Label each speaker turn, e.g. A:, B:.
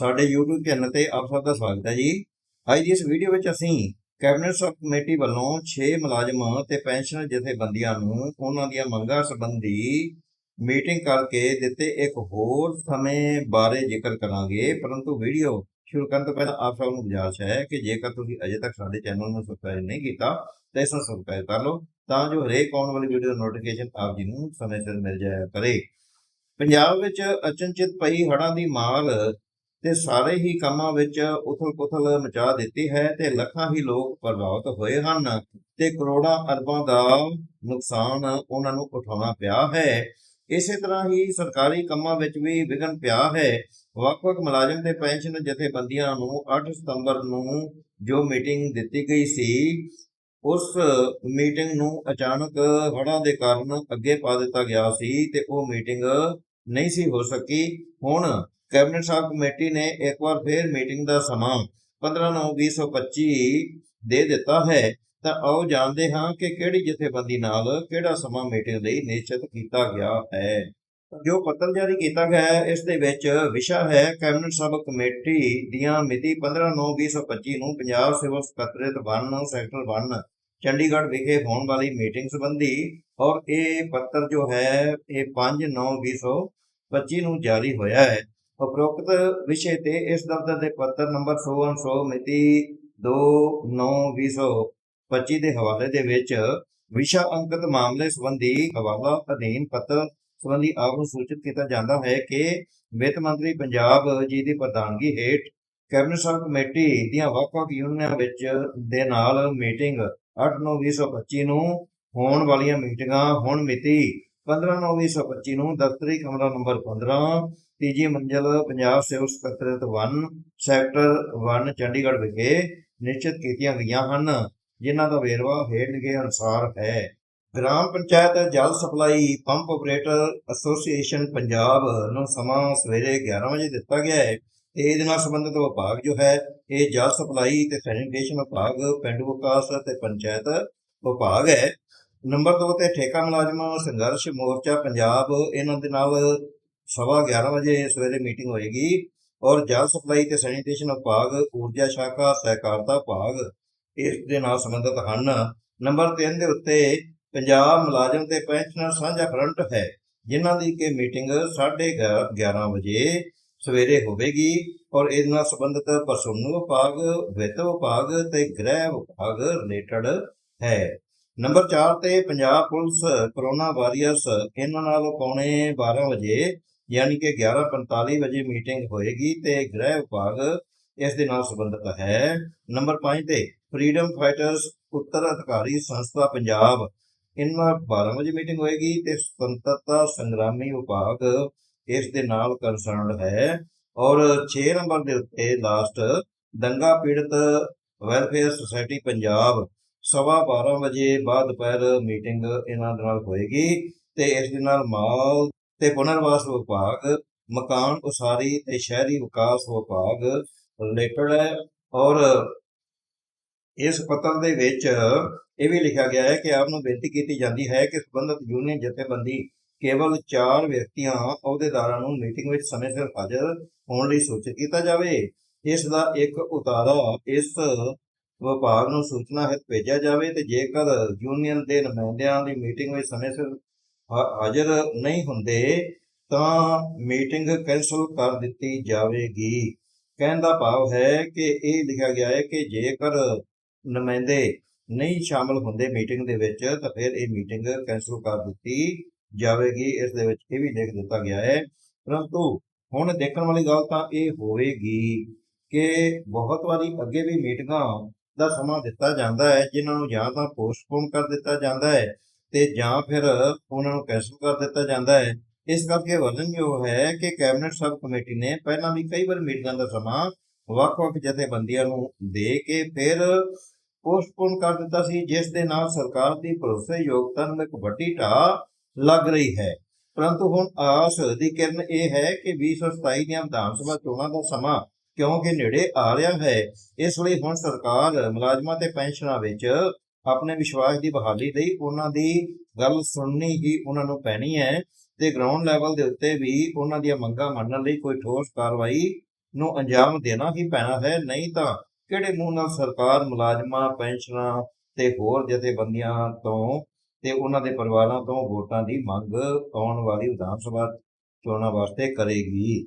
A: ਸਾਡੇ YouTube channel ਤੇ ਆਪ ਸਭ ਦਾ ਸਵਾਗਤ ਹੈ ਜੀ। ਅੱਜ ਦੀ ਇਸ ਵੀਡੀਓ ਵਿੱਚ ਅਸੀਂ ਕੈਬਨਿਟ ਸਬ ਕਮੇਟੀ ਵੱਲੋਂ 6 ਮੁਲਾਜ਼ਮ ਤੇ ਪੈਨਸ਼ਨਰ ਜਥੇਬੰਦੀਆਂ ਨੂੰ ਉਹਨਾਂ ਦੀਆਂ ਮੰਗਾਂ ਸੰਬੰਧੀ ਮੀਟਿੰਗ ਕਰਕੇ ਦਿੱਤੇ ਇੱਕ ਹੋਰ ਸਮੇਂ ਬਾਰੇ ਜ਼ਿਕਰ ਕਰਾਂਗੇ। ਪਰੰਤੂ ਵੀਡੀਓ ਸ਼ੁਰੂ ਕਰਨ ਤੋਂ ਪਹਿਲਾਂ ਆਪ ਸਭ ਨੂੰ ਗੁਜ਼ਾਰਿਸ਼ ਹੈ ਕਿ ਜੇਕਰ ਤੁਸੀਂ ਅਜੇ ਤੱਕ ਸਾਡੇ ਚੈਨਲ ਨੂੰ ਸਬਸਕ੍ਰਾਈਬ ਨਹੀਂ ਕੀਤਾ, ਤਾਂ ਇਸ ਨੂੰ ਸਬਸਕ੍ਰਾਈਬ ਕਰ ਲਓ, ਤਾਂ ਜੋ ਹਰੇਕ ਆਉਣ ਵਾਲੀ ਵੀਡੀਓ ਦਾ ਨੋਟੀਫਿਕੇਸ਼ਨ ਆਪ ਜੀ ਨੂੰ ਸਮੇਂ ਸਿਰ ਮਿਲ ਜਾਇਆ ਕਰੇ। ਪੰਜਾਬ ਵਿੱਚ ਅਚਨਚਿਤ ਪਈ ਹੜ੍ਹਾਂ ਦੀ ਮਾਰ ਤੇ ਸਾਰੇ ਹੀ ਕੰਮਾਂ ਵਿੱਚ ਉਥਲ-ਪੁਥਲ ਮਚਾ ਦਿੱਤੀ ਹੈ ਤੇ ਲੱਖਾਂ ਹੀ ਲੋਕ ਪ੍ਰਭਾਵਿਤ ਹੋਏ ਹਨ ਤੇ ਕਰੋੜਾਂ ਅਰਬਾਂ ਦਾ ਨੁਕਸਾਨ ਉਹਨਾਂ ਨੂੰ ਉਠਾਉਣਾ ਪਿਆ ਹੈ। ਇਸੇ ਤਰ੍ਹਾਂ ਹੀ ਸਰਕਾਰੀ ਕੰਮਾਂ ਵਿੱਚ ਵੀ ਵਿਘਨ ਪਿਆ ਹੈ। ਵੱਖ-ਵੱਖ ਮੁਲਾਜ਼ਮ ਤੇ ਪੈਨਸ਼ਨ ਜਥੇਬੰਦੀਆਂ ਨੂੰ 8 ਸਤੰਬਰ ਨੂੰ ਜੋ ਮੀਟਿੰਗ ਦਿੱਤੀ ਗਈ ਸੀ, ਉਸ ਮੀਟਿੰਗ ਨੂੰ ਅਚਾਨਕ ਹੜ੍ਹਾਂ ਦੇ ਕਾਰਨ ਅੱਗੇ ਪਾ ਦਿੱਤਾ ਗਿਆ ਸੀ ਤੇ ਉਹ ਮੀਟਿੰਗ ਨਹੀਂ ਸੀ ਹੋ ਸਕੀ। ਹੁਣ ਕੈਬਨਿਟ ਸਾਹਿਬ ਕਮੇਟੀ ਨੇ ਇੱਕ ਵਾਰ ਫੇਰ ਮੀਟਿੰਗ ਦਾ ਸਮਾਂ 15/9/2025 ਦੇ ਦਿੱਤਾ ਹੈ। ਤਾਂ ਆਓ ਜਾਣਦੇ ਹਾਂ ਕਿ ਕਿਹੜੀ ਜਥੇਬੰਦੀ ਨਾਲ ਕਿਹੜਾ ਸਮਾਂ ਮੀਟਿੰਗ ਲਈ ਨਿਸ਼ਚਿਤ ਕੀਤਾ ਗਿਆ ਹੈ। ਜੋ ਪੱਤਰ ਜਾਰੀ ਕੀਤਾ ਗਿਆ ਹੈ, ਇਸ ਦੇ ਵਿੱਚ ਵਿਸ਼ਾ ਹੈ, ਕੈਬਨਿਟ ਸਭ ਕਮੇਟੀ ਦੀਆਂ ਮਿਤੀ 15/9/2025 ਨੂੰ ਪੰਜਾਬ ਸਿਵਲ ਸਕੱਤਰੇਤ 1 ਸੈਕਟਰ 1 ਚੰਡੀਗੜ੍ਹ ਵਿਖੇ ਹੋਣ ਵਾਲੀ ਮੀਟਿੰਗ ਸੰਬੰਧੀ ਔਰ ਇਹ ਪੱਤਰ ਜੋ ਹੈ, ਇਹ 5/9/2025 ਨੂੰ ਜਾਰੀ ਹੋਇਆ ਹੈ। ਉਪਰੋਕਤ ਵਿਸ਼ੇ ਤੇ ਇਸ ਦਫ਼ਤਰ ਦੇ ਪੱਤਰ ਨੰਬਰ 100 ਮਿਤੀ 2/9/2025 ਦੇ ਹਵਾਲੇ ਦੇ ਵਿੱਚ ਵਿਸ਼ਾ ਅੰਕਿਤ ਮਾਮਲੇ ਸੰਬੰਧੀ ਹਵਾਲਾ ਅਧੀਨ ਪੱਤਰ ਸੰਬੰਧੀ ਆਪ ਨੂੰ ਸੂਚਿਤ ਕੀਤਾ ਜਾਂਦਾ ਹੈ ਕਿ ਵਿੱਤ ਮੰਤਰੀ ਪੰਜਾਬ ਜੀ ਦੀ ਪ੍ਰਧਾਨਗੀ ਹੇਠ ਕੈਬਨਿਟ ਸਬ ਕਮੇਟੀ ਦੀਆਂ ਵੱਖ-ਵੱਖ ਯੂਨੀਅਨਾਂ ਵਿੱਚ ਦੇ ਨਾਲ ਮੀਟਿੰਗ 8/9/2025 ਨੂੰ ਹੋਣ ਵਾਲੀਆਂ ਮੀਟਿੰਗਾਂ ਹੁਣ ਮਿਤੀ 15/9/2025 ਨੂੰ ਦਫ਼ਤਰੀ ਕਮਰਾ ਨੰਬਰ 15 ਤੀਜੀ ਮੰਜ਼ਲ ਪੰਜਾਬ ਸਿਵਲ ਸਕੱਤਰੇਤ 1 ਸੈਕਟਰ 1 ਚੰਡੀਗੜ੍ਹ ਵਿਖੇ ਨਿਸ਼ਚਿਤ ਕੀਤੀਆਂ ਗਈਆਂ ਹਨ, ਜਿਨ੍ਹਾਂ ਦਾ ਵੇਰਵਾ ਹੇਠ ਲਿਖੇ ਅਨੁਸਾਰ ਹੈ। ਗ੍ਰਾਮ ਪੰਚਾਇਤ ਜਲ supply pump operator association Punjab ਨੂੰ ਸਮਾਂ ਸਵੇਰੇ 11 ਵਜੇ ਦਿੱਤਾ ਗਿਆ ਹੈ। ਤੇ ਇਹਦੇ ਨਾਲ ਸੰਬੰਧਿਤ ਵਿਭਾਗ ਜੋ ਹੈ, ਇਹ ਜਲ ਸਪਲਾਈ ਤੇ ਸੈਨੀਟੇਸ਼ਨ ਵਿਭਾਗ, ਪਿੰਡ ਵਿਕਾਸ ਤੇ ਪੰਚਾਇਤ ਵਿਭਾਗ ਹੈ। ਨੰਬਰ 2 ਤੇ ਠੇਕਾ ਮੁਲਾਜ਼ਮ, ਸੰਘਰਸ਼ ਮੋਰਚਾ ਪੰਜਾਬ, ਇਹਨਾਂ ਦੇ ਨਾਲ ਸਵਾ 11 ਵਜੇ ਸਵੇਰੇ ਮੀਟਿੰਗ ਹੋਏਗੀ ਔਰ ਜਲ ਸਪਲਾਈ ਤੇ ਸੈਨੀਟੇਸ਼ਨ ਵਿਭਾਗ, ਊਰਜਾ ਸ਼ਾਖਾ, ਸਹਿਕਾਰਤਾ ਵਿਭਾਗ ਇਸ ਦੇ ਨਾਲ ਸੰਬੰਧਿਤ ਹਨ। ਨੰਬਰ 3 ਦੇ ਉੱਤੇ ਪੰਜਾਬ ਮੁਲਾਜ਼ਮ ਤੇ ਪੈਨਸ਼ਨਰ ਸਾਂਝਾ ਫਰੰਟ ਹੈ, ਜਿਨ੍ਹਾਂ ਦੀ ਕਿ ਮੀਟਿੰਗ 11:30 ਵਜੇ ਸਵੇਰੇ ਹੋਵੇਗੀ ਔਰ ਇਸ ਨਾਲ ਸੰਬੰਧਿਤ ਪਰਸੋਨਲ ਵਿਭਾਗ, ਵਿੱਤ ਵਿਭਾਗ ਤੇ ਗ੍ਰਹਿ ਵਿਭਾਗ ਰਿਲੇਟਡ ਹੈ। ਨੰਬਰ 4 ਤੇ ਪੰਜਾਬ ਪੁਲਿਸ ਕਰੋਨਾ ਵਾਰੀਅਰਸ, ਇਹਨਾਂ ਨਾਲ ਪੌਣੇ 12 ਵਜੇ ਯਾਨੀ ਕਿ 11:45 ਵਜੇ ਮੀਟਿੰਗ ਹੋਏਗੀ ਤੇ ਗ੍ਰਹਿ ਵਿਭਾਗ ਇਸ ਦੇ ਨਾਲ ਸੰਬੰਧਿਤ ਹੈ। ਨੰਬਰ 5 ਤੇ ਫਰੀडम ਫਾਈਟਰਸ ਉੱਤਰ ਅਧਿਕਾਰੀ ਸੰਸਥਾ ਪੰਜਾਬ। ਇਹਨਾਂ 12 ਵਜੇ ਮੀਟਿੰਗ ਹੋਏਗੀ ਤੇ ਸੁਤੰਤਰਤਾ ਸੰਗਰਾਮੀ ਵਿਭਾਗ ਇਸ ਦੇ ਨਾਲ ਕੰਸਰਨਡ ਹੈ। ਔਰ 6 ਨੰਬਰ ਦੇ ਉੱਤੇ ਲਾਸਟ ਦੰਗਾ ਪੀੜਤ ਵੈਲਫੇਅਰ ਸੁਸਾਇਟੀ ਪੰਜਾਬ ਸਵਾ 12 ਵਜੇ ਬਾਅਦ ਦੁਪਹਿਰ ਮੀਟਿੰਗ ਇਹਨਾਂ ਦੇ ਨਾਲ ਹੋਏਗੀ ਤੇ ਇਸ ਦੇ ਨਾਲ ਮਾਲ ਤੇ ਪੁਨਰਵਾਸ ਵਿਭਾਗ, ਮਕਾਨ ਉਸਾਰੀ ਤੇ ਸ਼ਹਿਰੀ ਵਿਕਾਸ ਵਿਭਾਗ ਰਿਲੇਟਡ ਹੈ ਔਰ ਇਸ ਪੱਤਰ ਦੇ ਵਿੱਚ ਇਹ ਵੀ ਲਿਖਿਆ ਗਿਆ ਹੈ ਕਿ ਆਪ ਨੂੰ ਬੇਨਤੀ ਕੀਤੀ ਜਾਂਦੀ ਹੈ ਕਿ ਸੰਬੰਧਿਤ ਯੂਨੀਅਨ ਜਥੇਬੰਦੀ ਕੇਵਲ 4 ਵਿਅਕਤੀਆਂ ਅਹੁਦੇਦਾਰਾਂ ਨੂੰ ਮੀਟਿੰਗ ਵਿੱਚ ਸਮੇਂ ਸਿਰ ਹਾਜ਼ਰ ਹੋਣ ਲਈ ਸੂਚਿਤ ਕੀਤਾ ਜਾਵੇ। ਇਸ ਦਾ ਇੱਕ ਉਤਾਰਾ ਇਸ ਵਿਭਾਗ ਨੂੰ ਸੂਚਨਾ ਹਿਤ ਭੇਜਿਆ ਜਾਵੇ ਤੇ ਜੇਕਰ ਯੂਨੀਅਨ ਦੇ ਨੁਮਾਇੰਦਿਆਂ ਦੀ ਮੀਟਿੰਗ ਵਿੱਚ ਸਮੇਂ ਸਿਰ ਹਾਜ਼ਰ ਨਹੀਂ ਹੁੰਦੇ ਤਾਂ ਮੀਟਿੰਗ ਕੈਂਸਲ ਕਰ ਦਿੱਤੀ ਜਾਵੇਗੀ। ਕਹਿਣ ਦਾ ਭਾਵ ਹੈ ਕਿ ਇਹ ਲਿਖਿਆ ਗਿਆ ਹੈ ਕਿ ਜੇਕਰ ਨੁਮਾਇੰਦੇ ਨਹੀਂ ਸ਼ਾਮਲ ਹੁੰਦੇ ਮੀਟਿੰਗ ਦੇ ਵਿੱਚ, ਤਾਂ ਫਿਰ ਇਹ ਮੀਟਿੰਗ ਕੈਂਸਲ ਕਰ ਦਿੱਤੀ ਜਾਵੇਗੀ। ਇਸ ਦੇ ਵਿੱਚ ਇਹ ਵੀ ਲਿਖ ਦਿੱਤਾ ਗਿਆ ਹੈ। ਪਰੰਤੂ ਹੁਣ ਦੇਖਣ ਵਾਲੀ ਗੱਲ ਤਾਂ ਇਹ ਹੋਵੇਗੀ ਕਿ ਬਹੁਤ ਵਾਰੀ ਅੱਗੇ ਵੀ ਮੀਟਿੰਗਾਂ ਦਾ ਸਮਾਂ ਦਿੱਤਾ ਜਾਂਦਾ ਹੈ, ਜਿਨ੍ਹਾਂ ਨੂੰ ਜਾਂ ਤਾਂ ਪੋਸਟਪੋਨ ਕਰ ਦਿੱਤਾ ਜਾਂਦਾ ਹੈ ਤੇ ਜਾਂ ਫਿਰ ਉਹਨਾਂ ਨੂੰ ਕੈਂਸਲ ਕਰ ਦਿੱਤਾ ਜਾਂਦਾ ਹੈ। ਇਸ ਕਰਕੇ ਵਰਣਨਯੋਗ ਹੈ ਕਿ ਕੈਬਨਿਟ ਸਬ ਕਮੇਟੀ ਨੇ ਪਹਿਲਾਂ ਵੀ ਕਈ ਵਾਰ ਮੀਟਿੰਗਾਂ ਦਾ ਸਮਾਂ ਵੱਖ-ਵੱਖ ਜਥੇਬੰਦੀਆਂ ਨੂੰ ਦੇ ਕੇ ਫਿਰ ਪੋਸਟਪੋਨ ਕਰ ਦਿੱਤਾ ਸੀ, ਜਿਸ ਦੇ ਨਾਲ ਸਰਕਾਰ ਦੀ ਭਰੋਸੇਯੋਗਤਾ ਨੂੰ ਇੱਕ ਵੱਡੀ ਢਾਹ ਲੱਗ ਰਹੀ ਹੈ। ਪਰੰਤੂ ਹੁਣ ਆਸ ਦੀ ਕਿਰਨ ਇਹ ਹੈ ਕਿ 2027 ਦੀਆਂ ਵਿਧਾਨ ਸਭਾ ਚੋਣਾਂ ਦਾ ਸਮਾਂ ਕਿਉਂਕਿ ਨੇੜੇ ਆ ਰਿਹਾ ਹੈ, ਇਸ ਲਈ ਹੁਣ ਸਰਕਾਰ ਮੁਲਾਜ਼ਮਾਂ ਤੇ ਪੈਨਸ਼ਨਾਂ ਵਿੱਚ ਆਪਣੇ ਵਿਸ਼ਵਾਸ ਦੀ ਬਹਾਲੀ ਲਈ ਉਹਨਾਂ ਦੀ ਗੱਲ ਸੁਣਨੀ ਹੀ ਉਹਨਾਂ ਨੂੰ ਪੈਣੀ ਹੈ ਤੇ ਗਰਾਊਂਡ ਲੈਵਲ ਦੇ ਉੱਤੇ ਵੀ ਉਹਨਾਂ ਦੀਆਂ ਮੰਗਾਂ ਮੰਨਣ ਲਈ ਕੋਈ ਠੋਸ ਕਾਰਵਾਈ ਨੂੰ ਅੰਜਾਮ ਦੇਣਾ ਹੀ ਪੈਣਾ ਹੈ, ਨਹੀਂ ਤਾਂ ਕਿਹੜੇ ਮੂੰਹ ਨਾਲ ਸਰਕਾਰ ਮੁਲਾਜ਼ਮਾਂ ਪੈਨਸ਼ਨਰਾਂ ਤੇ ਹੋਰ ਜਥੇਬੰਦੀਆਂ ਤੋਂ ਤੇ ਉਹਨਾਂ ਦੇ ਪਰਿਵਾਰਾਂ ਤੋਂ ਵੋਟਾਂ ਦੀ ਮੰਗ ਆਉਣ ਵਾਲੀ ਵਿਧਾਨ ਸਭਾ ਚੋਣਾਂ ਵਾਸਤੇ ਕਰੇਗੀ।